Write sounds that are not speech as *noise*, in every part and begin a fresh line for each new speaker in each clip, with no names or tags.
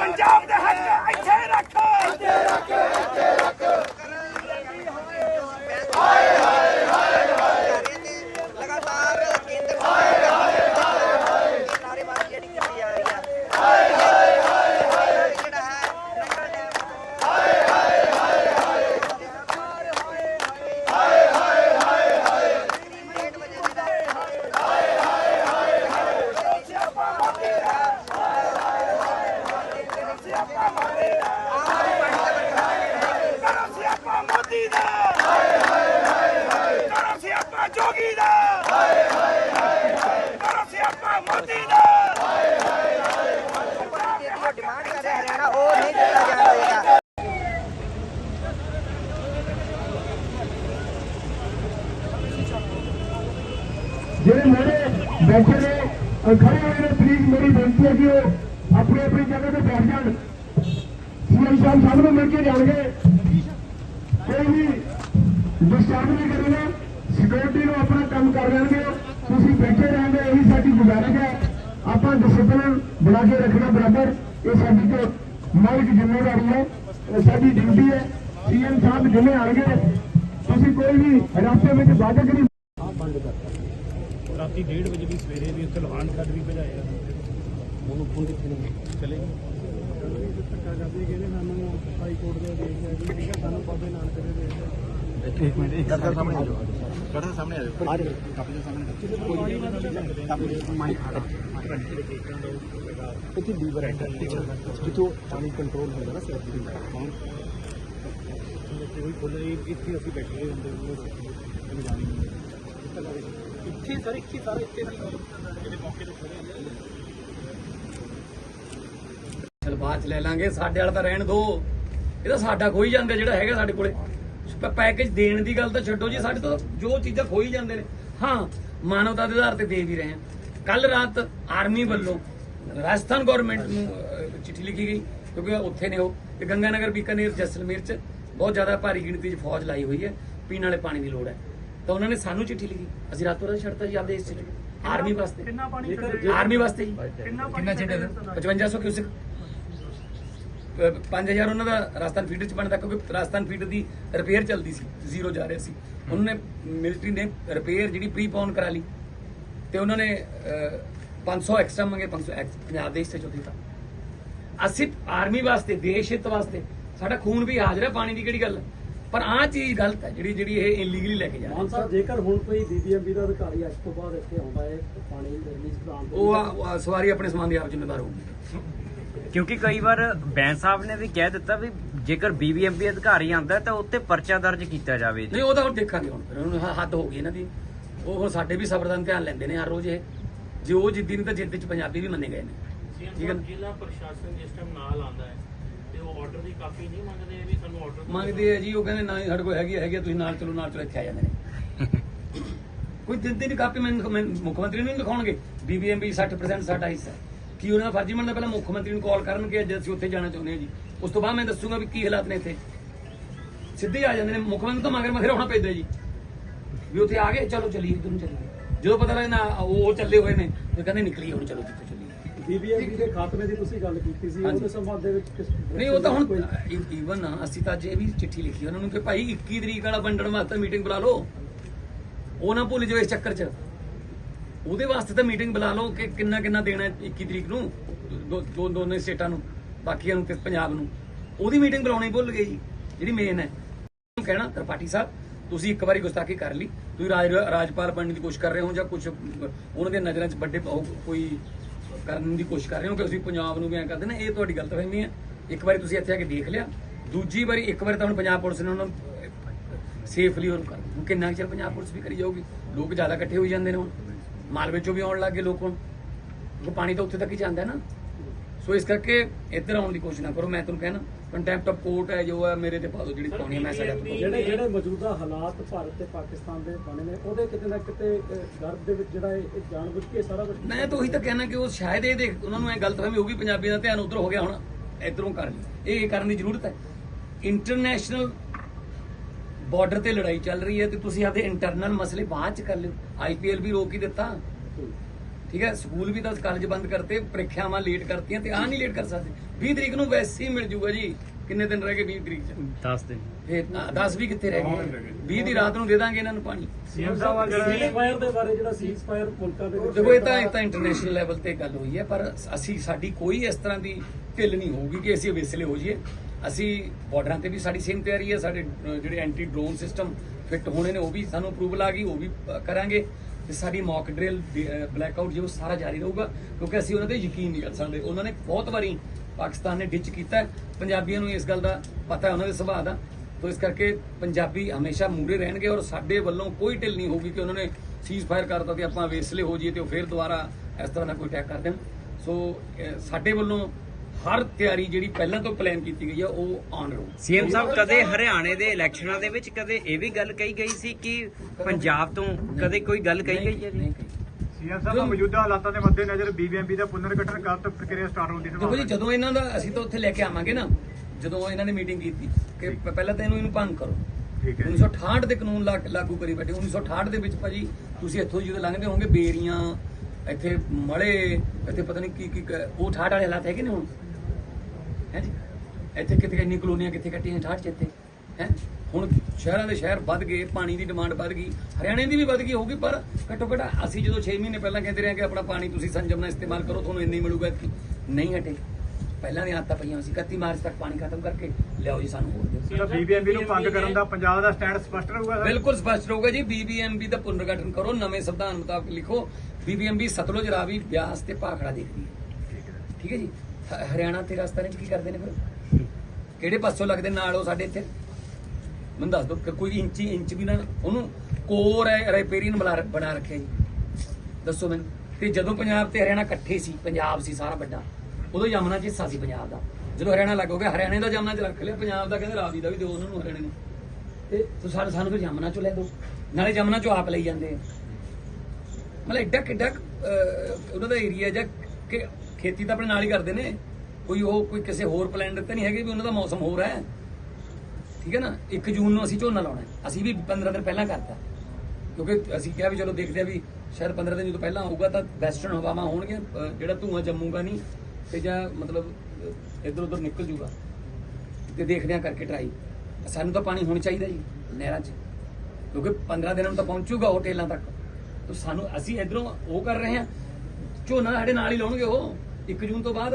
ਪੰਜਾਬ ਦੇ ਹੱਕ ਇੱਥੇ ਰੱਖ ਇੱਥੇ ਰੱਖ ਇੱਥੇ ਰੱਖ
ਲਗਾਤਾਰ ਕੇਂਦਰ ਨਾਰੇਬਾਜ਼ੀ ਜਿਹੜੀ ਕੀਤੀ ਜਾ ਰਹੀ ਹੈ ਜਿਹੜਾ ਹੈ ਨੰਗਲ ਡੈਮ ਡੇਢ ਵਜੇ ਦੀ ਦਾ
ਕਰੋ ਸਿਆਪਾ ਮੋਦੀ ਦਾ ਹਾਏ ਹਾਏ ਹਾਏ ਹਾਏ ਕਰੋ ਸਿਆਪਾ ਜੋਗੀ ਦਾ ਹਾਏ ਹਾਏ ਹਾਏ ਹਾਏ ਕਰੋ ਸਿਆਪਾ ਮੋਦੀ ਦਾ
ਜੋ ਡਿਮਾਂਡ ਕਰ ਰਿਹਾ ਹਰਿਆਣਾ ਉਹ ਨਹੀਂ ਦਿੱਤਾ ਜਾਣ ਦੇਗਾ
ਜਿਹੜੇ ਮੇਰੇ ਬੈਠੇ ਨੇ ਖੜੇ ਹੋਏ ਨੇ ਪਲੀਜ਼ ਮੇਰੀ ਬੇਨਤੀ ਹੈ ਕਿ ਉਹ ਆਪਣੀ ਆਪਣੀ ਜਗ੍ਹਾ ਤੇ ਬੈਠ ਜਾਣ। ਸੀਐਮ ਸਾਹਿਬ ਸਭ ਨੂੰ ਮਿਲ ਕੇ ਜਾਣਗੇ। ਕੋਈ ਵੀ ਡਿਸਟਰਬ ਨਹੀਂ ਕਰੇਗਾ ਸਿਕਿਉਰਿਟੀ ਨੂੰ ਆਪਣਾ ਕੰਮ ਕਰ ਲੈਣਗੇ। ਤੁਸੀਂ ਬੈਠੇ ਰਹਿੰਦੇ ਇਹੀ ਸਾਡੀ ਗੁਜ਼ਾਰਿਸ਼ ਹੈ। ਆਪਾਂ ਡਿਸਪਲਿਨ ਬਣਾ ਕੇ ਰੱਖਣਾ ਬਰਾਬਰ। ਇਹ ਸਾਡੀ ਤੇ ਮੌਲਿਕ ਜ਼ਿੰਮੇਵਾਰੀ ਹੈ। ਇਹ ਸਾਡੀ ਡਿਊਟੀ ਹੈ। ਸੀਐਮ ਸਾਹਿਬ ਜਿਵੇਂ ਆਣਗੇ ਤੁਸੀਂ ਕੋਈ ਵੀ ਰਸਤੇ ਵਿੱਚ ਵਾਧਕ ਨਹੀਂ
ਰਾਤੀ 1:30 ਵਜੇ ਵੀ ਸਵੇਰੇ ਵੀ ਉੱਥੇ ਲੋਹਾਨ ਖੱਡ ਵੀ ਭਜਾਇਆ। ਉਹਨੂੰ ਫੋਨ ਕਿੱਥੇ ਨੇ? ਚਲੇ ਗਏ। ਧੱਕਾ ਕਰਦੇ ਕਹਿੰਦੇ ਸਾਨੂੰ ਹਾਈ ਕੋਰਟ ਦੇ ਦੇਖ ਲਿਆ ਜੀ ਠੀਕ ਹੈ ਸਾਨੂੰ ਬਾਬੇ ਨਾਨਕ ਦੇ ਦੇਖ ਲਿਆ ਇੱਕ ਮਿੰਟ। ਕਰਦਾ ਸਾਹਮਣੇ ਆ ਜਾਓ ਕਰਦਾ ਸਾਹਮਣੇ ਆ ਜਾਓ। ਆ ਜਾਓ। ਕਾਪੀ ਦੇ ਸਾਹਮਣੇ ਮਾਈਕ ਉੱਥੇ ਲੀਵਰ ਹੈ। ਜਿੱਥੋਂ ਪਾਣੀ ਕੰਟਰੋਲ ਹੁੰਦਾ ਨਾ ਸਿਰ ਦੀ ਕੋਈ ਖੋਲ ਇੱਥੇ ਅਸੀਂ ਬੈਠੇ ਹੁੰਦੇ ਉਹ ਜਾਣੀ ਇੱਥੇ ਸਰ, ਇੱਥੇ ਸਾਰੇ, ਇੱਥੇ ਜਿਹੜੇ ਮੌਕੇ ਤੇ ਖੜੇ
ਚਲ ਬਾਅਦ ਚ ਲੈ ਲਾਂਗੇ, ਸਾਡੇ ਵਾਲਾ ਤਾਂ ਰਹਿਣ ਦੋ। ਇਹ ਤਾਂ ਸਾਡਾ ਖੋਈ ਜਾਂਦੇ ਜਿਹੜਾ ਹੈਗਾ ਸਾਡੇ ਕੋਲੇ। ਪੈਕੇਜ ਦੇਣ ਦੀ ਗੱਲ ਤਾਂ ਛੱਡੋ ਜੀ, ਸਾਡੇ ਤੋਂ ਜੋ ਚੀਜ਼ਾਂ ਖੋਈ ਜਾਂਦੇ ਨੇ। ਹਾਂ, ਮਾਨਵਤਾ ਦੇ ਆਧਾਰ ਤੇ ਦੇ ਵੀ ਰਹੇ ਹਾਂ। ਕੱਲ ਰਾਤ ਆਰਮੀ ਵੱਲੋਂ ਰਾਜਸਥਾਨ ਗਵਰਨਮੈਂਟ ਨੂੰ ਚਿੱਠੀ ਲਿਖੀ ਗਈ, ਕਿਉਂਕਿ ਉੱਥੇ ਨੇ ਉਹ। ਤੇ ਗੰਗਾਨਗਰ ਬੀਕਾਨੇਰ, ਜੈਸਲਮੇਰ ਚ ਬਹੁਤ ਜ਼ਿਆਦਾ ਭਾਰੀ ਗਿਣਤੀ 'ਚ ਫੌਜ ਲਾਈ ਹੋਈ ਹੈ। ਪੀਣ ਵਾਲੇ ਪਾਣੀ ਦੀ ਲੋੜ ਹੈ। ਤਾਂ ਉਹਨਾਂ ਨੇ ਸਾਨੂੰ ਚਿੱਠੀ ਲਿਖੀ। ਅਸੀਂ ਰਾਤੋਂ ਰਾਤ ਛੱਡਤਾ ਜੀ ਆਪਦੇ ਇਸ ਚ ਆਰਮੀ ਵਾਸਤੇ।
ਕਿੰਨਾ ਪਾਣੀ
ਆਰਮੀ ਵਾਸਤੇ ਜੀ।
ਕਿੰਨਾ
ਕਿੰਨਾ ਛੱਡਿਆ 5500 ਕਿਊਸਿਕ। 5000 ਉਹਨਾਂ ਦਾ ਰਾਜਸਥਾਨ ਫੀਡ ਚ ਬਣਦਾ ਕਿਉਂਕਿ ਰਾਜਸਥਾਨ ਫੀਡ ਦੀ ਰਿਪੇਅਰ ਚੱਲਦੀ ਸੀ। ਜ਼ੀਰੋ ਜਾ ਰਿਹਾ ਸੀ। ਉਹਨਾਂ ਨੇ ਮਿਲਟਰੀ ਨੇ ਰਿਪੇਅਰ ਜਿਹੜੀ ਪ੍ਰੀਪੋਨ ਕਰਾ ਲਈ। ਤੇ ਉਹਨਾਂ ਨੇ ਅਹ, 500 ਐਕਸਟਰਾ ਮੰਗੇ 500 ਐਕਸ ਪੰਜਾਬ ਦੇ ਹਿੱਸੇ ਚੋਂ ਦਿੱਤਾ। ਅਸੀਂ ਆਰਮੀ ਵਾਸਤੇ ਦੇਸ਼ ਹਿੱਤ ਵਾਸਤੇ ਸਾਡਾ ਖੂਨ ਵੀ ਹਾਜ਼ਰ ਹੈ ਪਾਣੀ ਦੀ ਕਿਹੜੀ ਗੱਲ ਹੈ? ਪਰ ਆਹ ਚੀਜ਼ ਗਲਤ ਹੈ ਜਿਹੜੀ ਜਿਹੜੀ ਇਹ ਇਲੀਗਲੀ ਲੈ ਕੇ ਜਾ ਰਹੇ
ਮਾਨ ਸਾਹਿਬ ਜੇਕਰ ਹੁਣ ਕੋਈ ਬੀਬੀਐਮਬੀ ਦਾ ਅਧਿਕਾਰੀ ਅੱਜ ਤੋਂ ਬਾਅਦ ਇੱਥੇ ਆਉਂਦਾ ਹੈ ਪਾਣੀ ਰਿਲੀਜ਼ ਕਰਾਉਣ
ਉਹ ਆ- ਆ ਸਵਾਰੀ ਆਪਣੇ ਸਮਾਨ ਦੀ ਆਪ ਜ਼ਿੰਮੇਵਾਰ ਹੋਊਗੀ।
ਕਿਉਂਕਿ ਕਈ ਵਾਰ ਬੈਂਸ ਸਾਹਿਬ ਨੇ ਵੀ ਕਹਿ ਦਿੱਤਾ ਵੀ ਜੇਕਰ ਬੀਬੀਐਮਬੀ ਅਧਿਕਾਰੀ ਆਂਦਾ ਤਾਂ ਉੱਤੇ ਪਰਚਾ ਦਰਜ ਕੀਤਾ ਜਾਵੇ।
ਨਹੀਂ ਉਹ ਤਾਂ ਹੁਣ ਦੇਖਾਂਗੇ ਹੁਣ। ਫਿਰ ਹ- ਹੱਦ ਹੋ ਗਈ ਇਹਨਾਂ ਦੀ। ਉਹ ਹੁਣ ਸਾਡੇ ਵੀ ਸਬਰ ਦਾ ਧਿਆਨ ਲੈਂਦੇ ਨੇ ਹਰ ਰੋਜ਼ ਇਹ। ਜੇ ਉਹ ਜਿੱਦੀ ਨਹੀਂ ਤਾਂ ਜਿੱਦ ਚ ਪੰਜਾਬੀ ਵੀ ਮੰਨੇ ਗਏ ਨੇ। ਠੀਕ ਹੈ ਨਾ?
ਜ਼ਿਲ੍ਹਾ ਪ੍ਰਸ਼ਾਸਨ ਜਿਸ ਟਾਈਮ ਨਾਲ ਆਉਂਦਾ ਹੈ ਤੇ ਉਹ ਆਰਡਰ ਦੀ ਕਾਪੀ ਨਹੀਂ ਮੰਗਦੇ ਵੀ ਸਾਨੂੰ ਆਰਡਰ
ਮੰਗਦੇ ਆ ਜੀ ਉਹ ਕਹਿੰਦੇ ਨਾ ਹੀ ਸਾਡੇ ਕੋਲ ਹੈਗੀ ਹੈਗੀ ਆ, ਤੁਸੀਂ ਨਾਲ ਚਲੋ ਨਾਲ ਚਲੋ ਇੱਥੇ ਆ ਜਾਂਦੇ ਨੇ। *laughs* ਕੋਈ ਦਿੰਦੇ ਨਹੀਂ ਕਾਪੀ ਮੈਨੂੰ ਮੈਨੂੰ ਮੁੱਖ ਮੰਤਰੀ ਨੂੰ ਨਹੀਂ ਦਿਖਾਉਣਗੇ। ਬੀਬੀਐਮਬੀ 60% ਸਾਡਾ ਹਿੱਸਾ ਹੈ। ਕੀ ਉਹਨਾਂ ਦਾ ਫਰਜ਼ੀ ਮੰਨਦਾ ਪਹਿਲਾਂ ਮੁੱਖ ਮੰਤਰੀ ਨੂੰ ਕਾਲ ਕਰਨਗੇ ਅੱਜ ਅਸੀਂ ਉੱਥੇ ਜਾਣਾ ਚਾਹੁੰਦੇ ਹਾਂ ਜੀ। ਉਸ ਤੋਂ ਬਾਅਦ ਮੈਂ ਦੱਸੂਗਾ ਵੀ ਕੀ ਹਾਲਾਤ ਨੇ ਇੱਥੇ। ਸਿੱਧੇ ਆ ਜਾਂਦੇ ਨੇ ਮੁੱਖ ਮੰਤਰੀ ਤੋਂ ਮਗਰ ਮਗਰ ਆਉਣਾ ਪੈਂਦਾ ਜੀ। ਵੀ ਉੱਥੇ ਆ ਗਏ ਚਲੋ ਚੱਲੀਏ ਇੱਧਰ ਨੂੰ ਚੱਲੀਏ। ਜਦੋਂ ਪਤਾ ਲੱਗਦਾ ਨਾ ਉਹ ਚੱਲੇ ਹੋਏ ਨੇ ਤੇ ਕਹਿੰਦੇ ਨਿਕਲੀ ਹੁਣ ਚਲੋ ਚੱਲੀਏ
ਬੀਬੀਐਮਬੀ ਦੇ ਖਾਤਮੇ ਦੀ ਤੁਸੀਂ ਗੱਲ ਕੀਤੀ ਸੀ। ਉਹਦੇ ਸੰਬੰਧ ਦੇ ਵਿੱਚ
ਨਹੀਂ ਉਹ ਤਾਂ ਹੁਣ ਈਵਨ ਅਸੀਂ ਤਾਂ ਅੱਜ ਇਹ ਵੀ ਚਿੱਠੀ ਲਿਖੀ ਉਹਨਾਂ ਨੂੰ ਕਿ ਭਾਈ 21 ਤਰੀਕ ਵਾਲਾ ਵੰਡਣ ਵਾਸਤੇ ਮੀਟਿੰਗ ਬੁਲਾ ਲਓ। ਉਹ ਨਾ ਭੁੱਲ ਜਾਓ ਇਸ ਚੱਕਰ 'ਚ। ਉਹਦੇ ਵਾਸਤੇ ਤਾਂ ਮੀਟਿੰਗ ਬੁਲਾ ਲਓ ਕਿ ਕਿੰਨਾ ਕਿੰਨਾ ਦੇਣਾ ਹੈ 21 ਤਰੀਕ ਨੂੰ ਦੋ- ਦੋ ਦੋਨੇ ਸਟੇਟਾਂ ਨੂੰ ਬਾਕੀਆਂ ਨੂੰ ਤੇ ਪੰਜਾਬ ਨੂੰ। ਉਹਦੀ ਮੀਟਿੰਗ ਬੁਲਾਉਣੀ ਭੁੱਲ ਗਏ ਜੀ ਜਿਹੜੀ ਮੇਨ ਹੈ। ਉਹਨੂੰ ਕਹਿਣਾ ਤਰਪਾਟੀ ਸਾਹਿਬ ਤੁਸੀਂ ਇੱਕ ਵਾਰੀ ਗੁਸਤਾਖੀ ਕਰ ਲਈ। ਤੁਸੀਂ ਰਾਜ ਰਾਜਪਾਲ ਬਣਨ ਦੀ ਕੋਸ਼ਿਸ਼ ਕਰ ਰਹੇ ਹੋ ਜਾਂ ਕੁਝ ਉਹਨਾਂ ਦੀਆਂ ਨਜ਼ਰਾਂ 'ਚ ਵੱਡੇ ਕੋਈ ਕਰਨ ਦੀ ਕੋਸ਼ਿਸ਼ ਕਰ ਰਹੇ ਹੋ ਕਿ ਅਸੀਂ ਪੰਜਾਬ ਨੂੰ ਵੀ ਐਂ ਕਰਦੇ ਨੇ ਇਹ ਤੁਹਾਡੀ ਗਲਤਫਹਿਮੀ ਹੈ। ਇੱਕ ਵਾਰੀ ਤੁਸੀਂ ਇੱਥੇ ਆ ਕੇ ਦੇਖ ਲਿਆ, ਦੂਜੀ ਵਾਰੀ ਇੱਕ ਵਾਰੀ ਤਾਂ ਹੁਣ ਪੰਜਾਬ ਪੁਲਿਸ ਨੇ ਉਹਨਾਂ ਨੂੰ ਸੇਫਲੀ ਉਹਨੂੰ ਕਰ ਹੁਣ ਕਿੰਨਾ ਕੁ ਚਿਰ ਪੰਜਾਬ ਪੁਲਿਸ ਵੀ ਕਰੀ ਜਾਊਗੀ? ਲੋਕ ਜ਼ਿਆਦਾ ਇਕੱਠੇ ਹੋਈ ਜਾਂਦੇ ਨੇ ਹੁਣ। ਮਾਲਵੇ ਚੋਂ ਵੀ ਆਉਣ ਲੱਗ ਗਏ ਲੋਕ ਹੁਣ। ਉਹ ਪਾਣੀ ਤਾਂ ਉੱਥੇ ਤੱਕ ਹੀ ਜਾਂਦਾ ਨਾ। ਸੋ ਇਸ ਕਰਕੇ ਇੱਧਰ ਆਉਣ ਦੀ ਕੋਸ਼ਿਸ਼ ਨਾ ਕਰੋ, ਮੈਂ ਤੁਹਾਨੂੰ ਕਹਿਣਾ ਕੰਟੈਂਪਟ ਆਫ ਕੋਰਟ ਹੈ ਜੋ ਹੈ ਮੇਰੇ ਤੇ ਪਾ ਦਿਓ ਜਿਹੜੀ ਪਾਉਣੀ ਹੈ ਮੈਂ ਸਜ਼ਾ ਤੋਂ
ਜਿਹੜੇ ਜਿਹੜੇ ਮੌਜੂਦਾ ਹਾਲਾਤ ਭਾਰਤ ਤੇ ਪਾਕਿਸਤਾਨ ਦੇ ਬਣੇ ਨੇ ਉਹਦੇ ਕਿਤੇ ਨਾ ਕਿਤੇ ਗਰਭ ਦੇ ਵਿੱਚ ਜਿਹੜਾ ਇਹ ਇਹ ਜਾਣਬੁੱਝ ਕੇ ਸਾਰਾ ਕੁਝ
ਮੈਂ ਤਾਂ ਉਹੀ ਤਾਂ ਕਹਿਣਾ ਕਿ ਉਹ ਸ਼ਾਇਦ ਇਹ ਦੇਖ ਉਹਨਾਂ ਨੂੰ ਇਹ ਗਲਤਫਹਿਮੀ ਹੋਊਗੀ ਪੰਜਾਬੀਆਂ ਦਾ ਧਿਆਨ ਉਧਰ ਹੋ ਗਿਆ ਹੁਣ ਇਧਰੋਂ ਕਰ ਲਈ। ਇਹ ਕਰਨ ਦੀ ਜ਼ਰੂਰਤ ਹੈ। ਇੰਟਰਨੈਸ਼ਨਲ ਬਾਰਡਰ ਤੇ ਲੜਾਈ ਚੱਲ ਰਹੀ ਹੈ ਤੇ ਤੁਸੀਂ ਆਪਦੇ ਇੰਟਰਨਲ ਮਸਲੇ ਬਾਅਦ ਚ ਕਰ ਲਿਓ। ਆਈਪੀਐਲ ਵੀ ਰੋਕ ਹੀ ਦਿੱਤਾ। ਠੀਕ ਹੈ ਸਕੂਲ ਵੀ ਤਾਂ ਕਾਲਜ ਬੰਦ ਕਰਤੇ ਪ੍ਰੀਖਿਆਵਾਂ ਲੇਟ ਕਰਤੀਆਂ ਤੇ ਆ ਨਹੀਂ ਲੇਟ ਕਰ ਸਕਦੇ। 20 ਤਰੀਕ ਨੂੰ ਵੈਸੇ ਹੀ ਮਿਲ ਜੂਗਾ ਜੀ। ਕਿੰਨੇ ਦਿਨ ਰਹਿ ਗਏ 20 ਤਰੀਕ ਚ?
10 ਦਿਨ।
ਇਹ 10 ਵੀ ਕਿੱਥੇ ਰਹਿ ਗਏ? 20 ਦੀ ਰਾਤ ਨੂੰ ਦੇ ਦਾਂਗੇ ਇਹਨਾਂ ਨੂੰ ਪਾਣੀ।
ਸੀਐਮ ਸਾਹਿਬ ਸੀਜ਼ ਫਾਇਰ ਦੇ ਬਾਰੇ ਜਿਹੜਾ ਸੀਜ਼ ਫਾਇਰ ਮੁਲਕਾਂ ਦੇ ਵਿੱਚ
ਦੇਖੋ ਇਹ ਤਾਂ ਇਹ ਤਾਂ ਇੰਟਰਨੈਸ਼ਨਲ ਲੈਵਲ ਤੇ ਗੱਲ ਹੋਈ ਹੈ ਪਰ ਅਸੀਂ ਸਾਡੀ ਕੋਈ ਇਸ ਤਰ੍ਹਾਂ ਦੀ ਢਿੱਲ ਨਹੀਂ ਹੋਊਗੀ ਕਿ ਅਸੀਂ ਵਿਸਲੇ ਹੋ ਜਾਈਏ। ਅਸੀਂ ਬਾਰਡਰਾਂ ਤੇ ਵੀ ਸਾਡੀ ਸੇਮ ਤਿਆਰੀ ਹੈ ਸਾਡੇ ਜਿਹੜੇ ਐਂਟੀ ਡਰੋਨ ਸਿਸਟਮ ਫਿੱਟ ਹੋਣੇ ਨੇ ਉਹ ਵੀ ਸਾਨੂੰ ਅਪਰੂਵਲ ਆ ਗਈ ਉਹ ਵੀ ਕਰਾਂਗੇ। ਤੇ ਸਾਡੀ ਮੌਕ ਡਰਿਲ ਬਲੈਕਆਊਟ ਜੋ ਸਾਰਾ ਜਾਰੀ ਰਹੂਗਾ ਕਿਉਂਕਿ ਅਸੀਂ ਉਹਨਾਂ ਤੇ ਯਕੀਨ ਨਹੀਂ ਕਰ ਸਕਦੇ। ਉਹਨਾਂ ਨੇ ਬਹੁਤ ਵਾਰੀ ਪਾਕਿਸਤਾਨ ਨੇ ਡਿਚ ਕੀਤਾ। ਪੰਜਾਬੀਆਂ ਨੂੰ ਇਸ ਗੱਲ ਦਾ ਪਤਾ ਹੈ ਉਹਨਾਂ ਦੇ ਸੁਭਾਅ ਦਾ ਤੋ ਇਸ ਕਰਕੇ ਪੰਜਾਬੀ ਹਮੇਸ਼ਾ ਮੂਰੇ ਰਹਿਣਗੇ ਔਰ ਸਾਡੇ ਵੱਲੋਂ ਕੋਈ ਢਿੱਲ ਨਹੀਂ ਹੋਊਗੀ ਕਿ ਉਹਨਾਂ ਨੇ ਸੀਜ਼ ਫਾਇਰ ਕਰਤਾ ਤੇ ਆਪਾਂ ਵੇਸਲੇ ਹੋ ਜਾਈਏ ਤੇ ਉਹ ਫਿਰ ਦੁਬਾਰਾ ਇਸ ਤਰ੍ਹਾਂ ਦਾ ਕੋਈ ਅਟੈਕ ਕਰ ਦੇਣ ਸੋ ਸਾਡੇ ਵੱਲੋਂ ਹਰ ਤਿਆਰੀ ਜਿਹੜੀ ਪਹਿਲਾਂ ਤੋਂ ਪਲਾਨ ਕੀਤੀ ਗਈ ਆ ਉਹ ਆਨ ਰਹੂ
ਸੀਐਮ ਸਾਹਿਬ ਕਦੇ ਹਰਿਆਣੇ ਦੇ ਇਲੈਕਸ਼ਨਾਂ ਦੇ ਵਿੱਚ ਕਦੇ ਇਹ ਵੀ ਗੱਲ ਕਹੀ ਗਈ ਸੀ ਕਿ ਪੰਜਾਬ ਤੋਂ ਕਦੇ ਕੋਈ ਗੱਲ ਕਹੀ ਗਈ ਹੈ ਜੀ।
ਸੀਐਮ ਸਾਹਿਬ ਮੌਜੂਦਾ ਹਾਲਾਤਾਂ ਦੇ ਮੱਦੇਨਜ਼ਰ ਬੀਬੀਐਮਬੀ ਦਾ ਪੁਨਰਗਠਨ ਕਦ ਤੱਕ ਪ੍ਰਕਿਰਿਆ ਸਟਾਰਟ ਹੋਣ ਦੀ
ਦੇਖੋ ਜੀ ਜਦੋਂ ਇਹਨਾਂ ਦਾ ਅਸੀਂ ਤਾਂ ਉੱਥੇ ਲੈ ਕੇ ਆਵਾਂਗੇ ਨਾ ਜਦੋਂ ਇਹਨਾਂ ਨੇ ਮੀਟਿੰਗ ਕੀਤੀ ਕਿ ਪਹਿਲਾਂ ਤਾਂ ਇਹਨੂੰ ਇਹਨੂੰ ਭੰਗ ਕਰੋ।
ਠੀਕ ਹੈ
1968 ਦੇ ਕਾਨੂੰਨ ਲਾਗੂ ਕਰੀ ਬੈਠੇ 1968 ਦੇ ਵਿੱਚ ਭਾਜੀ ਤੁਸੀਂ ਇੱਥੋਂ ਜਦੋਂ ਲੰਘਦੇ ਹੋਵੋਗੇ ਬੇਰੀਆਂ ਇੱਥੇ ਮੜੇ ਇੱਥੇ ਪਤਾ ਨਹੀਂ ਕੀ ਕੀ ਉਹ 68 ਵਾਲੇ ਹਾਲਾਤ ਹੈਗੇ ਨੇ ਹੁਣ? ਹੈ ਜੀ? ਇੱਥੇ ਕਿਤੇ ਕਿੰਨੀ ਕਲੋਨੀਆਂ ਕਿੱਥੇ ਕੱਟੀਆਂ 68 ਚ ਇੱਥੇ? ਹੈ? ਹੁਣ ਸ਼ਹਿਰਾਂ ਦੇ ਸ਼ਹਿਰ ਵੱਧ ਗਏ ਪਾਣੀ ਦੀ ਡਿਮਾਂਡ ਵੱਧ ਗਈ ਹਰਿਆਣੇ ਦੀ ਵੀ ਵੱਧ ਗਈ ਹੋਊਗੀ ਪਰ ਘੱਟੋ ਘੱਟ ਅਸੀਂ ਜਦੋਂ 6 ਮਹੀਨੇ ਪਹਿਲਾਂ ਕਹਿੰਦੇ ਰਹੇ ਕਿ ਆਪਣਾ ਪਾਣੀ ਤੁਸੀਂ ਸੰਜਮ ਨਾਲ ਇਸਤੇਮਾਲ ਕਰੋ ਤੁਹਾਨੂੰ ਇੰਨਾ ਮਿਲੂਗਾ ਨਹੀਂ ਹਟੇ। ਪਹਿਲਾਂ ਦੀਆਂ ਆਦਤਾਂ ਪਈਆਂ ਸੀ 31 ਮਾਰਚ ਤੱਕ ਪਾਣੀ ਖਤਮ ਕਰਕੇ ਲਿਆਓ ਜੀ ਸਾਨੂੰ ਹੋਰ ਦਿਓ।
ਤਾਂ ਬੀਬੀਐਮਬੀ ਨੂੰ ਭੰਗ ਕਰਨ ਦਾ ਪੰਜਾਬ ਦਾ ਸਟੈਂਡ ਸਪਸ਼ਟ ਰਹੂਗਾ ਸਰ?
ਬਿਲਕੁਲ ਸਪਸ਼ਟ ਰਹੂਗਾ ਜੀ। ਬੀਬੀਐਮਬੀ ਦਾ ਪੁਨਰਗਠਨ ਕਰੋ ਨਵੇਂ ਸੰਵਿਧਾਨ ਮੁਤਾਬਕ ਲਿਖੋ। ਬੀਬੀਐਮਬੀ ਸਤਲੁਜ ਰਾਵੀ ਬਿਆਸ ਤੇ ਭਾਖੜਾ ਦੇਖਦੀ ਹੈ। ਠੀਕ ਹੈ। ਜੀ। ਹਰਿਆਣਾ ਤੇ ਰਾਜਸਥਾਨ ਚ ਕੀ ਕਰਦੇ ਨੇ ਫਿਰ? ਕਿਹੜੇ ਪਾਸੋਂ ਲੱਗਦੇ ਨਾਲ ਉਹ ਸਾਡੇ ਇੱਥੇ? ਮੈਨੂੰ ਦੱਸ ਦਿਓ ਕੋਈ ਇੰਚੀ, ਇੰਚ ਵੀ ਨਾ, ਉਹਨੂੰ ਕੋਰ ਹੈ ਰੈਪੇਰੀਅਨ ਬਣਾ ਰੱਖਿਆ ਜੀ। ਦੱਸੋ ਮੈਨੂੰ। ਤੇ ਜਦੋਂ ਪੰਜਾਬ ਤੇ ਹਰਿਆਣਾ ਇਕੱਠੇ ਸੀ, ਪੰਜਾਬ ਸੀ, ਸਾਰਾ ਵੱਡਾ, ਉਦੋਂ ਯਮਨਾ ਚ ਹਿੱਸਾ ਸੀ ਪੰਜਾਬ ਦਾ। ਜਦੋਂ ਹਰਿਆਣਾ ਲੱਗ ਗਿਆ, ਹਰਿਆਣੇ ਦਾ ਯਮਨਾ ਚ ਰੱਖ ਲਿਆ, ਪੰਜਾਬ ਦਾ ਕਹਿੰਦੇ ਰਾਵੀ ਦਾ ਵੀ ਦਿਓ ਉਹਨਾਂ ਨੂੰ ਹਰਿਆਣੇ ਨੂੰ। ਤੇ ਤੁਸੀਂ ਸਾਨੂੰ ਸਾਨੂੰ ਫਿਰ ਯਮਨਾ ਚੋਂ ਲੈ ਦਿਓ ਨਾਲੇ ਯਮਨਾ ਚੋਂ ਆਪ ਲਈ ਜਾਂਦੇ ਮਤਲਬ ਐਡਾ ਕਿੱਡਾ ਉਹਨਾਂ ਦਾ ਏਰੀਆ ਜਾਂ ਖੇਤੀ ਤਾਂ ਆਪਣੇ ਨਾਲ ਹੀ ਕਰਦੇ ਨੇ। ਕੋਈ ਉਹ, ਕੋਈ ਕਿਸੇ ਹੋਰ ਪਲਾਨ ਤੇ ਨਹੀਂ ਹੈਗੇ ਵੀ ਉਹਨਾਂ ਦਾ ਮੌਸਮ ਹੋਰ ਹੈ। ਠੀਕ ਹੈ ਨਾ? 1 ਜੂਨ ਨੂੰ ਅਸੀਂ ਝੋਨਾ ਲਾਉਣਾ ਅਸੀਂ ਵੀ 15 ਦਿਨ ਪਹਿਲਾਂ ਕਰਤਾ। ਕਿਉਂਕਿ ਅਸੀਂ ਕਿਹਾ ਵੀ ਚਲੋ ਦੇਖਦੇ ਆ ਵੀ ਸ਼ਾਇਦ 15 ਦਿਨ ਜਦੋਂ ਪਹਿਲਾਂ ਆਊਗਾ ਤਾਂ ਵੈਸਟਰਨ ਹਵਾਵਾਂ ਹੋਣਗੀਆਂ ਜਿਹੜਾ ਧੂਆਂ ਜੰਮੂਗਾ ਨਹੀਂ ਤੇ ਜਾਂ ਮਤਲਬ ਇੱਧਰ ਉੱਧਰ ਨਿਕਲ ਜੂਗਾ। ਤੇ ਦੇਖਦੇ ਆ ਕਰਕੇ ਟਰਾਈ ਸਾਨੂੰ ਤਾਂ ਪਾਣੀ ਹੁਣ ਚਾਹੀਦਾ ਜੀ, ਨਹਿਰਾਂ 'ਚ। ਕਿਉਂਕਿ 15 ਦਿਨਾਂ ਨੂੰ ਤਾਂ ਪਹੁੰਚੂਗਾ ਉਹ ਟੇਲਾਂ ਤੱਕ। ਤਾਂ ਸਾਨੂੰ, ਅਸੀਂ ਇਧਰੋਂ ਉਹ ਕਰ ਰਹੇ ਹਾਂ। ਝੋਨਾ ਸਾਡੇ ਨਾਲ ਹੀ ਲਾਉਣਗੇ ਉਹ 1 ਜੂਨ ਤੋਂ ਬਾਅਦ।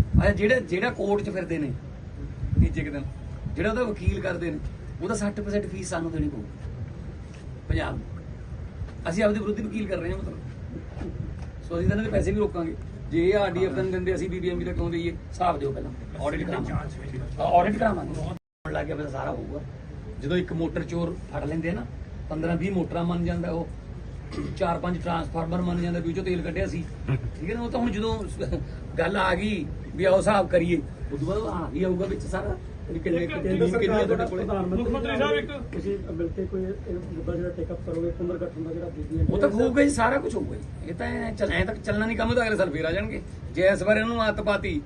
ਅੱਛਾ ਜਿਹੜਾ ਜਿਹੜਾ ਕੋਰਟ 'ਚ ਫਿਰਦੇ ਨੇ, ਤੀਜੇ ਕੁ ਦਿਨ, ਜਿਹੜਾ ਉਹਦਾ ਵਕੀਲ ਕਰਦੇ ਨੇ, ਉਹਦਾ 60% ਫੀਸ ਸਾਨੂੰ ਦੇਣੀ ਪਊ ਪੰਜਾਬ ਨੂੰ। ਅਸੀਂ ਆਪਦੇ ਵਿਰੁੱਧ ਵਕੀਲ ਕਰ ਰਹੇ ਹਾਂ, ਮਤਲਬ। ਸੋ ਅਸੀਂ ਤਾਂ ਇਹਨਾਂ ਦੇ ਪੈਸੇ ਵੀ ਰੋਕਾਂਗੇ। ਜੇ ਇਹ ਆਰਡੀਐਫ ਦਾ ਨਹੀਂ ਦਿੰਦੇ, ਅਸੀਂ ਬੀਬੀਐਮਬੀ ਦਾ ਕਿਉਂ ਦਈਏ? ਹਿਸਾਬ ਦਿਓ ਪਹਿਲਾਂ। ਆਡਿਟ ਕਰਾਵਾਂਗੇ। ਆਡਿਟ ਕਰਾਵਾਂਗੇ। ਹੁਣ ਲੱਗ ਗਿਆ, ਫਿਰ ਸਾਰਾ ਹੋਊਗਾ। ਜਦੋਂ ਇੱਕ ਮੋਟਰ ਚੋਰ ਫੜ ਲੈਂਦੇ ਆ ਨਾ 15 20 ਮੋਟਰਾਂ ਮੰਨ ਜਾਂਦਾ ਉਹ, ਚਾਰ ਪੰਜ ਟਰਾਂਸਫਾਰਮਰ ਮੰਨ ਜਾਂਦਾ ਵੀ ਉਹ ਤੇਲ ਕੱਢਿਆ ਸੀ। ਠੀਕ ਹੈ ਨਾ, ਉਹ ਤਾਂ ਹੁਣ ਜਦੋਂ ਗੱਲ ਆ ਗਈ ਵੀ ਆਓ ਹਿਸਾਬ ਕਰੀਏ। ਉਦੋਂ ਬਾਅਦ ਆ ਵੀ ਆਊਗਾ ਵਿੱਚ ਸਾਰਾ। ਕਿੰਨੇ ਕਿੰਨੇ ਕਿੰਨੇ ਤੁਹਾਡੇ ਕੋਲੇ?
ਮੁੱਖ ਮੰਤਰੀ ਸਾਹਿਬ ਇੱਕ
ਤੁਸੀਂ ਮਿਲ ਕੇ ਕੋਈ ਇਹ ਮੁੱਦਾ ਜਿਹੜਾ ਟੇਕ ਅਪ ਕਰੋਗੇ ਪੁਨਰਗਠਨ ਦਾ ਜਿਹੜਾ ਬੀਬੀਐਮ
ਉਹ ਤਾਂ ਹੋਊਗਾ ਹੀ ਸਾਰਾ ਕੁਝ ਹੋਊਗਾ ਇਹ ਤਾਂ ਐਂ ਚੱਲ ਐਂ ਤੱਕ ਚੱਲਣਾ ਨਹੀਂ ਕੰਮ ਤਾਂ ਅਗਲੇ ਸਾਲ ਫੇਰ ਆ ਜਾਣਗੇ। ਜੇ ਇਸ ਵਾਰ ਇਹਨੂੰ ਆਦਤ ਪਾਤੀ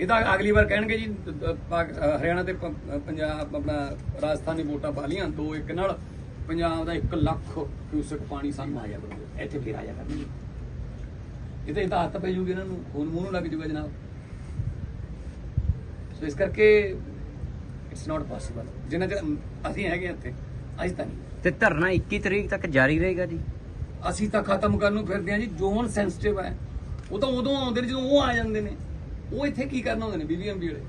ਇਹ ਤਾਂ ਅਗਲੀ ਵਾਰ ਕਹਿਣਗੇ ਜੀ ਹਰਿਆਣਾ ਤੇ ਪੰਜਾਬ ਆਪਣਾ ਰਾਜਸਥਾਨੀ ਵੋਟਾਂ ਪਾ ਲੀਆਂ ਦੋ ਇੱਕ ਨਾਲ। ਪੰਜਾਬ ਦਾ 1 ਲੱਖ ਕਿਊਸਕ ਪਾਣੀ ਸਾਨੂੰ ਆ ਜਾ ਕਰੂਗਾ ਇੱਥੇ ਫੇਰ ਆ ਜਾ ਕਰਨਗੇ। ਇਹ ਤਾਂ ਇਹ ਤਾਂ ਆਦਤ ਪੈ ਜੂਗੀ ਇਹਨਾਂ ਨੂੰ। ਖੂਨ ਮੂੰਹ ਨੂੰ ਲੱਗ ਜੂਗਾ ਜਨਾਬ। ਸੋ ਇਸ ਕਰਕੇ ਇਟਸ ਨਾਟ ਪੋਸੀਬਲ ਜਿੰਨਾ ਚਿਰ ਅਸੀਂ ਹੈਗੇ ਇੱਥੇ ਅੱਜ ਤਾਂ ਨਹੀਂ।
ਤੇ ਧਰਨਾ 21 ਤਰੀਕ ਤੱਕ ਜਾਰੀ ਰਹੇਗਾ ਜੀ।
ਅਸੀਂ ਤਾਂ ਖਤਮ ਕਰਨ ਨੂੰ ਫਿਰਦੇ ਆ ਜੀ ਜ਼ੋਨ ਸੈਂਸਿਟਿਵ ਹੈ। ਉਹ ਤਾਂ ਉਦੋਂ ਆਉਂਦੇ ਨੇ ਜਦੋਂ ਉਹ ਆ ਜਾਂਦੇ ਨੇ। ਉਹ ਇੱਥੇ ਕੀ ਕਰਨ ਆਉਂਦੇ ਨੇ ਬੀਬੀਐਮਬੀ ਵਾਲੇ?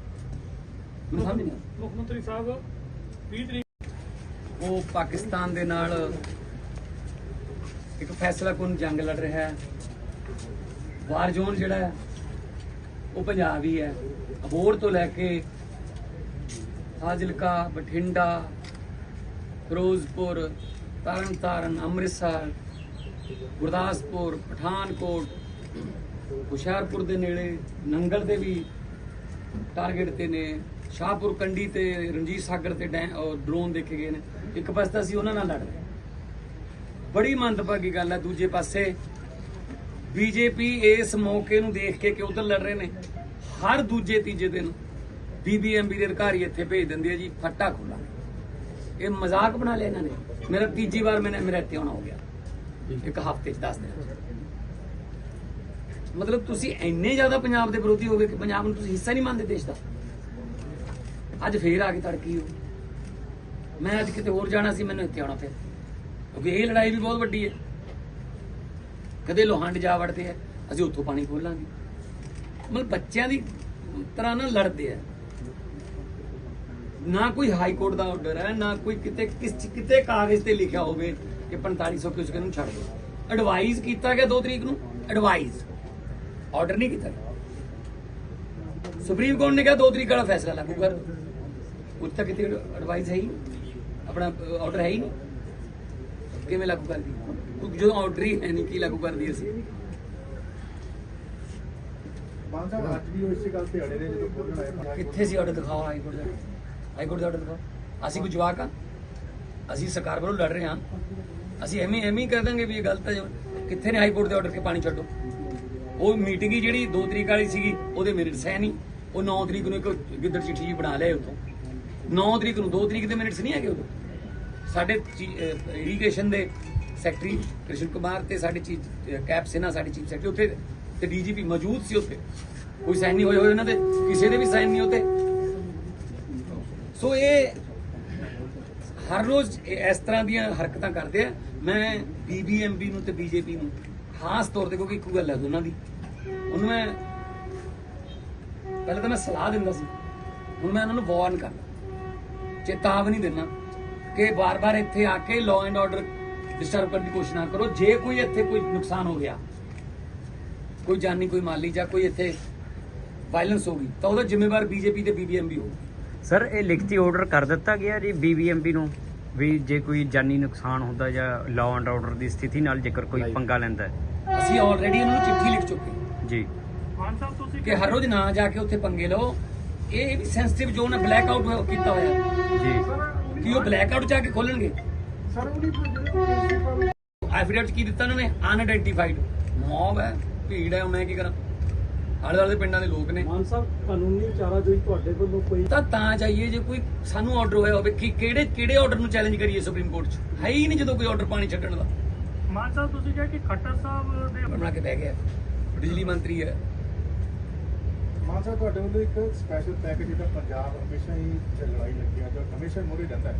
ਮੈਨੂੰ ਸਮਝ ਨਹੀਂ ਆਉਂਦੀ।
ਮੁੱਖ ਮੰਤਰੀ ਸਾਹਿਬ 20 ਤਰੀਕ
ਉਹ ਪਾਕਿਸਤਾਨ ਦੇ ਨਾਲ ਇੱਕ ਫੈਸਲਾ ਕੁਨ ਜੰਗ ਲੜ ਰਿਹਾ ਹੈ। ਵਾਰ ਜ਼ੋਨ ਜਿਹੜਾ ਹੈ ਉਹ ਪੰਜਾਬ ਹੀ ਹੈ। ਅਬੋਰ ਤੋਂ ਲੈ ਕੇ ਫਾਜ਼ਿਲਕਾ, ਬਠਿੰਡਾ, ਫਿਰੋਜ਼ਪੁਰ, ਤਰਨਤਾਰਨ, ਅੰਮ੍ਰਿਤਸਰ, ਗੁਰਦਾਸਪੁਰ, ਪਠਾਨਕੋਟ, ਹੁਸ਼ਿਆਰਪੁਰ ਦੇ ਨੇੜੇ, ਨੰਗਲ ਦੇ ਵੀ ਟਾਰਗੇਟ ਤੇ ਨੇ, ਸ਼ਾਹਪੁਰ, ਕੰਡੀ ਤੇ, ਰਣਜੀਤ ਸਾਗਰ ਤੇ ਡੈ- ਡਰੋਨ ਦੇਖੇ ਗਏ ਨੇ। ਇੱਕ ਪਾਸੇ ਤਾਂ ਅਸੀਂ ਉਹਨਾਂ ਨਾਲ ਲੜ ਰਹੇ ਬੜੀ ਮੰਦਭਾਗੀ ਗੱਲ ਹੈ, ਦੂਜੇ ਪਾਸੇ ਬੀਜੇਪੀ ਇਸ ਮੌਕੇ ਨੂੰ ਦੇਖ ਕੇ ਕਿ ਉਧਰ ਲੜ ਰਹੇ ਨੇ? ਹਰ ਦੂਜੇ ਤੀਜੇ ਦਿਨ ਬੀਬੀਐਮਬੀ ਦੇ ਅਧਿਕਾਰੀ ਇੱਥੇ ਭੇਜ ਦਿੰਦੇ ਆ ਜੀ ਫੱਟਾ ਖੋਲਾ ਇਹ ਮਜ਼ਾਕ ਬਣਾ ਲਿਆ ਇਹਨਾਂ ਨੇ। ਮੇਰਾ ਤੀਜੀ ਵਾਰ ਮੈਨੇ ਮੇਰੇ ਇੱਥੇ ਆਉਣਾ ਹੋ ਗਿਆ। ਇੱਕ ਹਫ਼ਤੇ ਚ 10 ਦਿਨ ਮਤਲਬ ਤੁਸੀਂ ਇੰਨੇ ਜ਼ਿਆਦਾ ਪੰਜਾਬ ਦੇ ਵਿਰੋਧੀ ਹੋ ਗਏ ਕਿ ਪੰਜਾਬ ਨੂੰ ਤੁਸੀਂ ਹਿੱਸਾ ਨਹੀਂ ਮੰਨਦੇ ਦੇਸ਼ ਦਾ। ਅੱਜ ਫੇਰ ਆ ਕੇ ਤੜਕੀ ਹੋ। ਮੈਂ ਅੱਜ ਕਿਤੇ ਹੋਰ ਜਾਣਾ ਸੀ ਮੈਨੂੰ ਇੱਥੇ ਆਉਣਾ ਫਿਰ। ਕਿਉਂਕਿ ਇਹ ਲੜਾਈ ਵੀ ਬਹੁਤ ਵੱਡੀ ਹੈ। ਕਦੇ ਲੋਹੰਡ ਜਾ ਵੜਦੇ ਆ ਅਸੀਂ ਉੱਥੋਂ ਪਾਣੀ ਖੋਲਾਂਗੇ ਮਤਲਬ ਬੱਚਿਆਂ ਦੀ ਤਰ੍ਹਾਂ ਨਾਲ ਲੜਦੇ ਆ। ਨਾ ਕੋਈ ਹਾਈ ਕੋਰਟ ਦਾ ਆਰਡਰ ਹੈ, ਨਾ ਕੋਈ ਕਿਤੇ ਕਿਸ ਕਿਤੇ ਕਾਗਜ਼ ਤੇ ਲਿਖਿਆ ਹੋਵੇ ਕਿ 4500 ਕਿਉਂ ਨੂੰ ਛੱਡ ਦਿਓ ਐਡਵਾਈਜ਼ ਕੀਤਾ ਗਿਆ 2 ਤਰੀਕ ਨੂੰ? ਐਡਵਾਈਜ਼ ਆਰਡਰ ਨਹੀਂ ਕੀਤਾ। ਸੁਪਰੀਮ ਕੋਰਟ ਨੇ ਕਿਹਾ 2 ਤਰੀਕ ਵਾਲਾ ਫੈਸਲਾ ਲਾਗੂ ਕਰ। ਉੱਥੇ ਤੱਕ ਕਿਤੇ ਐਡਵਾਈਸ ਹੈ ਹੀ ਆਪਣਾ ਆਰਡਰ ਹੈ ਹੀ ਨਹੀਂ। ਕਿਵੇਂ ਲਾਗੂ ਕਰਦੀ? ਜਦੋਂ ਆਰਡਰ ਹੀ ਹੈ ਨਹੀਂ, ਕੀ ਲਾਗੂ ਕਰਦੀ ਅਸੀਂ?
ਮਾਨ ਸਾਹਿਬ ਅੱਜ ਵੀ ਉਹ ਗੱਲ ਤੇ ਅੜੇ ਨੇ ਜਦੋਂ ਖੋਲਣ ਆਏ ਪਰ
ਕਿੱਥੇ ਸੀ ਆਰਡਰ ਦਿਖਾਓ ਹਾਈ ਕੋਰਟ ਦਾ? ਹਾਈ ਕੋਰਟ ਦਾ ਆਰਡਰ ਦਿਖਾਓ। ਅਸੀਂ ਕੋਈ ਜਵਾਕ ਆ? ਅਸੀਂ ਸਰਕਾਰ ਵੱਲੋਂ ਲੜ ਰਹੇ ਹਾਂ। ਅਸੀਂ ਐਵੇਂ ਐਵੇਂ ਕਹਿ ਦਾਂਗੇ ਵੀ ਇਹ ਗਲਤ ਹੈ ਕਿੱਥੇ ਨੇ ਹਾਈ ਕੋਰਟ ਦੇ ਆਰਡਰ ਕੇ ਪਾਣੀ ਛੱਡੋ? ਉਹ ਮੀਟਿੰਗ ਹੀ ਜਿਹੜੀ 2 ਤਰੀਕ ਵਾਲੀ ਸੀਗੀ, ਉਹਦੇ ਮਿੰਟਸ ਹੈ ਨਹੀਂ। ਉਹ 9 ਤਰੀਕ ਨੂੰ ਇੱਕ ਗਿੱਦੜ ਚਿੱਠੀ ਜੀ ਬਣਾ ਲਿਆ ਉਤੋਂ 9 ਤਰੀਕ ਨੂੰ 2 ਤਰੀਕ ਦੇ ਮਿੰਟਸ ਨਹੀਂ ਹੈਗੇ ਉਦੋਂ। ਸਾਡੇ ਇਰੀਗੇਸ਼ਨ ਦੇ ਸੈਕਟਰੀ ਕ੍ਰਿਸ਼ਨ ਕੁਮਾਰ ਤੇ ਸਾਡੇ ਚੀਫ ਕੈਪ ਸਿਨਾ, ਸਾਡੇ ਚੀਫ ਸੈਕਟਰੀ ਉੱਥੇ ਤੇ ਡੀਜੀਪੀ ਮੌਜੂਦ ਸੀ ਉੱਥੇ। ਕੋਈ ਸਾਈਨ ਨਹੀਂ ਹੋਏ ਹੋਏ ਉਹਨਾਂ ਦੇ ਕਿਸੇ ਦੇ ਵੀ ਸਾਈਨ ਨਹੀਂ ਹੁੰਦੇ ਸੋ ਇਹ ਹਰ ਰੋਜ਼ ਇਸ ਤਰ੍ਹਾਂ ਦੀਆਂ ਹਰਕਤਾਂ ਕਰਦੇ ਆ। ਮੈਂ ਬੀਬੀਐਮਬੀ ਨੂੰ ਤੇ ਬੀਜੇਪੀ ਨੂੰ ਖਾਸ ਤੌਰ ਤੇ, ਕਿਉਂਕਿ ਇੱਕੋ ਗੱਲ ਹੈ ਦੋਨਾਂ ਦੀ। ਉਹਨੂੰ ਮੈਂ ਪਹਿਲਾਂ ਤਾਂ ਮੈਂ ਸਲਾਹ ਦਿੰਦਾ ਸੀ। ਹੁਣ ਮੈਂ ਉਹਨਾਂ ਨੂੰ ਵਾਰਨ ਕਰਦਾ। ਚੇਤਾਵਨੀ ਦਿੰਦਾ ਕਿ ਬਾਰ-ਬਾਰ ਇੱਥੇ ਆ ਕੇ ਲਾਅ ਐਂਡ ਆਰਡਰ ਡਿਸਟਰਬ ਕਰਨ ਦੀ ਕੋਸ਼ਿਸ਼ ਨਾ ਕਰੋ। ਜੇ ਕੋਈ ਇੱਥੇ ਕੋਈ ਨੁਕਸਾਨ ਹੋ ਗਿਆ ਕੋਈ ਜਾਨੀ ਕੋਈ ਮਾਲੀ ਜਾਂ ਕੋਈ ਇੱਥੇ ਵਾਇਲੈਂਸ ਹੋ ਗਈ ਤਾਂ ਉਹਦਾ ਜ਼ਿੰਮੇਵਾਰ ਬੀਜੇਪੀ ਤੇ ਬੀਬੀਐਮਬੀ ਹੋਊ।
ਸਰ ਇਹ ਲਿਖਤੀ ਆਰਡਰ ਕਰ ਦਿੱਤਾ ਗਿਆ ਜੀ ਬੀਬੀਐਮਪੀ ਨੂੰ ਵੀ ਜੇ ਕੋਈ ਜਾਨੀ ਨੁਕਸਾਨ ਹੁੰਦਾ ਜਾਂ ਲਾਅ ਐਂਡ ਆਰਡਰ ਦੀ ਸਥਿਤੀ ਨਾਲ ਜੇਕਰ ਕੋਈ ਪੰਗਾ ਲੈਂਦਾ ਹੈ।
ਅਸੀਂ ਆਲਰੇਡੀ ਉਹਨਾਂ ਨੂੰ ਚਿੱਠੀ ਲਿਖ ਚੁੱਕੇ
ਜੀ।
ਮਾਨ ਸਾਹਿਬ ਤੁਸੀਂ
ਕਿ ਹਰ ਰੋਜ਼ ਨਾ ਜਾ ਕੇ ਉੱਥੇ ਪੰਗੇ ਲਓ। ਇਹ ਵੀ ਸੈਂਸਿਟਿਵ ਜ਼ੋਨ ਹੈ ਬਲੈਕ ਆਊਟ ਕੀਤਾ ਹੋਇਆ।
ਜੀ।
ਕੀ ਉਹ ਬਲੈਕ ਆਊਟ ਜਾ ਕੇ ਖੋਲਣਗੇ।
ਸਰ ਪ੍ਰਿੰਸੀਪਲ
ਐਫੀਡੇਵਿਟ ਕੀ ਦਿੱਤਾ ਉਹਨਾਂ ਨੇ? ਅਨਆਇਡੈਂਟੀਫਾਈਡ ਮੌਬ ਹੈ। ਭੀੜ ਹੈ ਮੈਂ ਕੀ ਕਰਾਂ? ਆਲੇ ਦੁਆਲੇ ਦੇ ਪਿੰਡਾਂ ਦੇ ਲੋਕ ਨੇ।
ਮਾਨ ਸਾਹਿਬ ਕਾਨੂੰਨੀ ਚਾਰਾਜੋਈ ਤੁਹਾਡੇ ਵੱਲੋਂ ਕੋਈ
ਤਾਂ ਤਾਂ ਚਾਹੀਏ ਜੇ ਕੋਈ ਸਾਨੂੰ ਆਰਡਰ ਹੋਇਆ ਹੋਵੇ ਕਿ ਕਿਹੜੇ ਕਿਹੜੇ ਆਰਡਰ ਨੂੰ ਚੈਲੰਜ ਕਰੀਏ ਸੁਪਰੀਮ ਕੋਰਟ 'ਚ? ਹੈ ਹੀ ਨਹੀਂ ਜਦੋਂ ਕੋਈ ਆਰਡਰ ਪਾਣੀ ਛੱਡਣ ਦਾ।
ਮਾਨ ਸਾਹਿਬ ਤੁਸੀਂ ਕਿਹਾ ਕਿ ਖੱਟਰ ਸਾਹਿਬ ਦੇ
ਬਣਾ ਕੇ ਬਹਿ ਗਿਆ। ਬਿਜਲੀ ਮੰਤਰੀ ਹੈ।
ਮਾਨ ਸਾਹਿਬ ਤੁਹਾਡੇ ਵੱਲੋਂ ਇੱਕ ਸਪੈਸ਼ਲ ਪੈਕੇਜ ਜਿਹੜਾ ਪੰਜਾਬ ਹਮੇਸ਼ਾ ਹੀ ਲੜਾਈ ਲੱਗੀ ਆ ਜੋ ਹਮੇਸ਼ਾ ਮੋਰੇ ਰਹਿੰਦਾ ਹੈ।